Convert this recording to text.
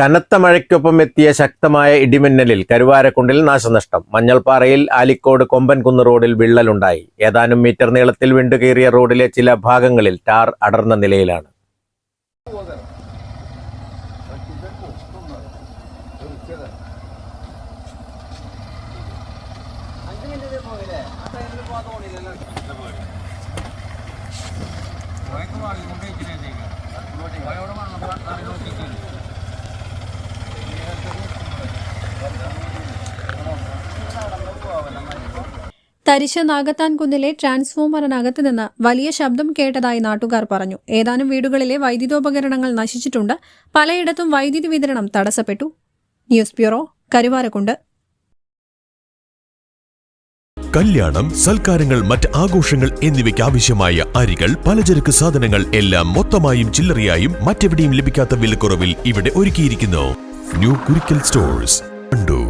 കനത്ത മഴയ്ക്കൊപ്പം എത്തിയ ശക്തമായ ഇടിമിന്നലിൽ കരുവാരക്കുണ്ടിൽ നാശനഷ്ടം. മഞ്ഞൾപ്പാറയിൽ ആലിക്കോട് കൊമ്പൻകുന്ന് റോഡിൽ വിള്ളലുണ്ടായി. ഏതാനും മീറ്റർ നീളത്തിൽ വിണ്ടുകീറിയ റോഡിലെ ചില ഭാഗങ്ങളിൽ ടാർ അടർന്ന നിലയിലാണ്. തരിശ നാഗത്താൻ കുന്നിലെ ട്രാൻസ്ഫോമറിനകത്ത് നിന്ന് വലിയ ശബ്ദം കേട്ടതായി നാട്ടുകാർ പറഞ്ഞു. ഏതാനും വീടുകളിലെ വൈദ്യുതോപകരണങ്ങൾ നശിച്ചിട്ടുണ്ട്. പലയിടത്തും വൈദ്യുതി വിതരണം തടസ്സപ്പെട്ടു. News bureau Karuvarakundu. കല്യാണം സൽക്കാരങ്ങൾ മറ്റ് ആഘോഷങ്ങൾ എന്നിവയ്ക്ക് ആവശ്യമായ അരികൾ പലചരക്ക് സാധനങ്ങൾ എല്ലാം മൊത്തമായും ചില്ലറയായും മറ്റെവിടെയും ലഭിക്കാത്ത വിലക്കുറവിൽ ഇവിടെ ഒരുക്കിയിരിക്കുന്നു. New Kurikkal stores Wandoor